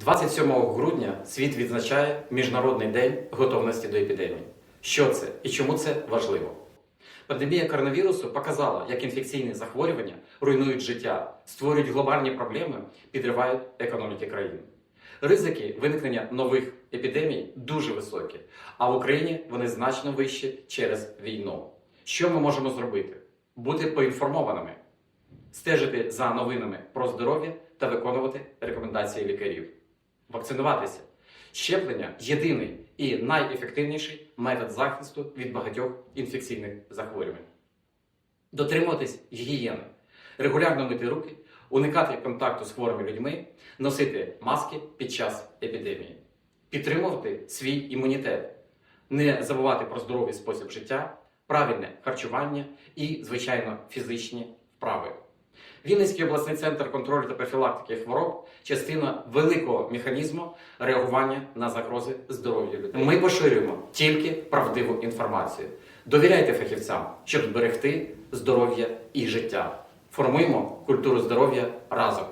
27 грудня світ відзначає Міжнародний день готовності до епідемії. Що це і чому це важливо? Пандемія коронавірусу показала, як інфекційні захворювання руйнують життя, створюють глобальні проблеми, підривають економіки країн. Ризики виникнення нових епідемій дуже високі, а в Україні вони значно вищі через війну. Що ми можемо зробити? Бути поінформованими, стежити за новинами про здоров'я та виконувати рекомендації лікарів, вакцинуватися. Щеплення єдиний і найефективніший метод захисту від багатьох інфекційних захворювань. Дотримуватись гігієни, регулярно мити руки, уникати контакту з хворими людьми, носити маски під час епідемії, підтримувати свій імунітет, не забувати про здоровий спосіб життя, правильне харчування і, звичайно, фізичні вправи. Вінницький обласний центр контролю та профілактики хвороб частина великого механізму реагування на загрози здоров'я людей. Ми поширюємо тільки правдиву інформацію. Довіряйте фахівцям, щоб зберегти здоров'я і життя. Формуємо культуру здоров'я разом.